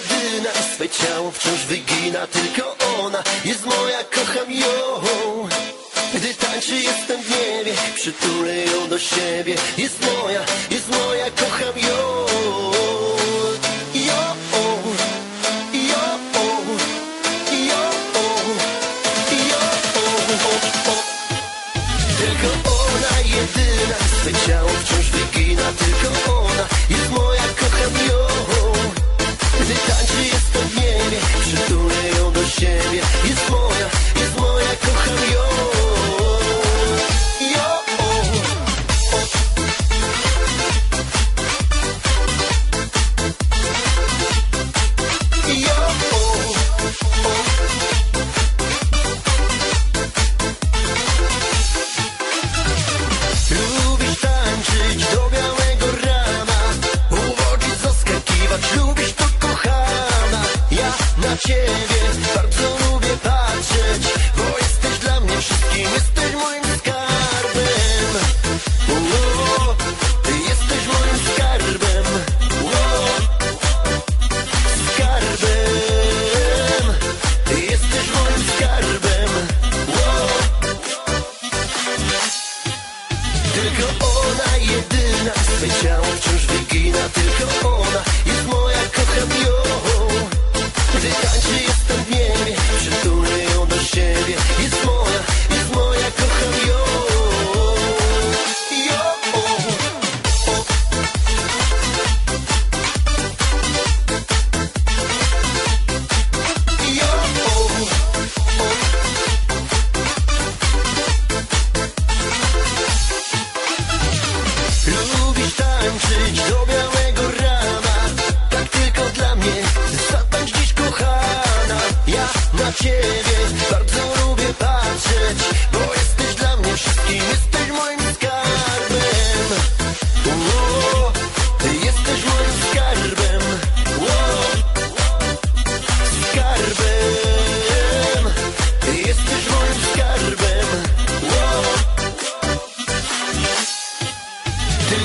jedyna Swe ciało wciąż wygina Tylko ona jest moja, kocham ją. Gdy tańczy jestem w niebie Przytulę ją do siebie. Jest moja, jest moja, kocham ją. Tylko ona jedyna Swe ciało wciąż siebie. Jest moja, ciebie. Bardzo lubię patrzeć Bo jesteś dla mnie wszystkim,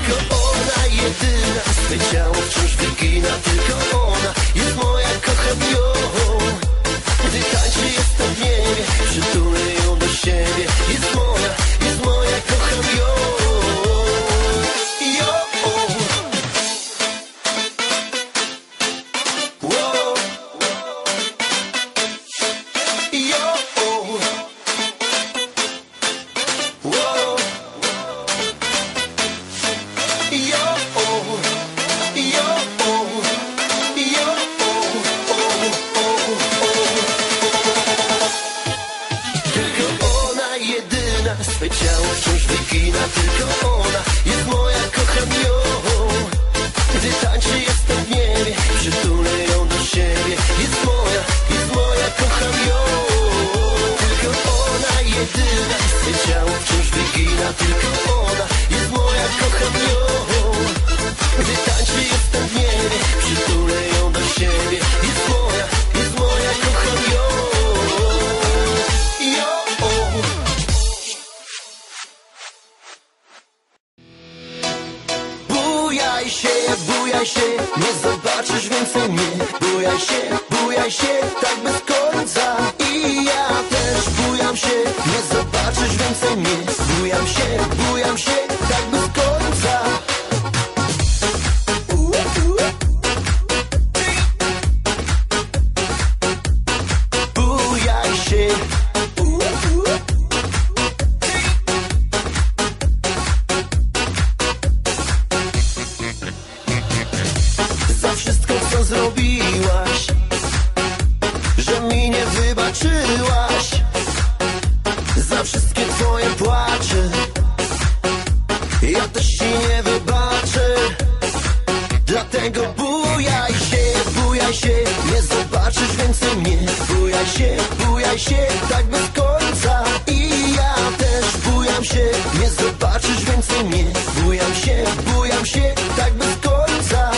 tylko ona jedyna Swe ciało wciąż wygina Tylko ona. Jest moja, kocham ją. Gdy tańczy jestem w niebie Przytulę ją do siebie. Jest moja, Swe ciało wygina Tylko ona jest moja, kocham ją. Gdy tańczy jestem w niebie Przytulę ją do siebie. Jest moja, jest moja, kocham ją. Tylko ona jedyna. Swe ciało wygina Tylko ona bujaj się, nie zobaczysz więcej mnie Bujaj się, bujaj się, tak bez końca nie wybaczyłaś Za wszystkie twoje płacze. Ja też ci nie wybaczę. Dlatego bujaj się, bujaj się. Nie zobaczysz więcej mnie. Bujaj się, bujaj się. Tak bez końca. I ja też bujam się. Nie zobaczysz więcej mnie. Bujam się, bujam się. Tak bez końca.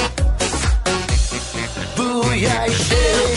Bujaj się